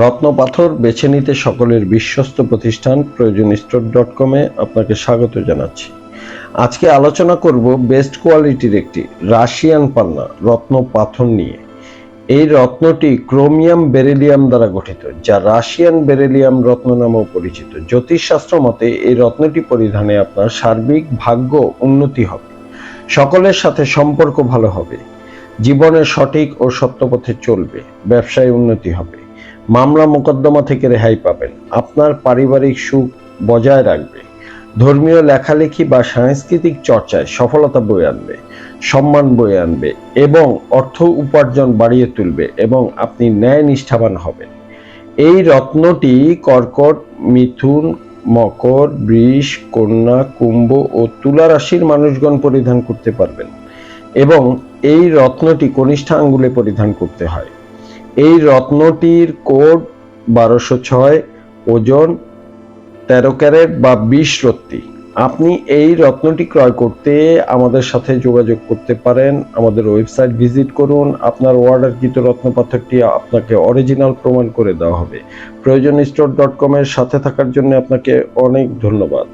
রত্নপাথর বেছে নিতে সকলের বিশ্বস্ত প্রতিষ্ঠান প্রয়োজন স্টোর ডট কমে আপনাকে স্বাগত জানাচ্ছি। আজকে আলোচনা করব বেস্ট কোয়ালিটির একটি রাশিয়ান পান্না রত্ন পাথর নিয়ে। এই রত্নটি ক্রোমিয়াম বেরেলিয়াম দ্বারা গঠিত, যা রাশিয়ান বেরেলিয়াম রত্ন নামেও পরিচিত। জ্যোতিষশাস্ত্র মতে এই রত্নটি পরিধানে আপনার সার্বিক ভাগ্য উন্নতি হবে, সকলের সাথে সম্পর্ক ভালো হবে, জীবনের সঠিক ও সত্যপথে চলবে, ব্যবসায় উন্নতি হবে। মামলা মোকদ্দমা থেকে রেহাই পাবেন। আপনার পারিবারিক সুখ বজায় রাখবে। ধর্মীয় লেখালেখি বা সাংস্কৃতিক চর্চায় সফলতা বয়ে আনবে, সম্মান বয়ে আনবে এবং অর্থ উপার্জন বাড়িয়ে তুলবে এবং আপনি ন্যায় নিষ্ঠাবান হবেন। এই রত্নটি কর্কট, মিথুন, মকর, বৃষ, কন্যা, কুম্ভ ও তুলা রাশির মানুষগণ পরিধান করতে পারবেন এবং এই রত্নটি কনিষ্ঠ আঙ্গুলে পরিধান করতে হয়। এই রত্নটির কোড বারোশো ছয়, ওজন তেরো ক্যারেট বা বিশ রত্তি। আপনি এই রত্নটি ক্রয় করতে আমাদের সাথে যোগাযোগ করতে পারেন, আমাদের ওয়েবসাইট ভিজিট করুন, আপনার অর্ডারকৃত রত্নপাথরটি আপনাকে অরিজিনাল প্রমাণ করে দেওয়া হবে। প্রয়োজন স্টোর ডট কমের সাথে থাকার জন্য আপনাকে অনেক ধন্যবাদ।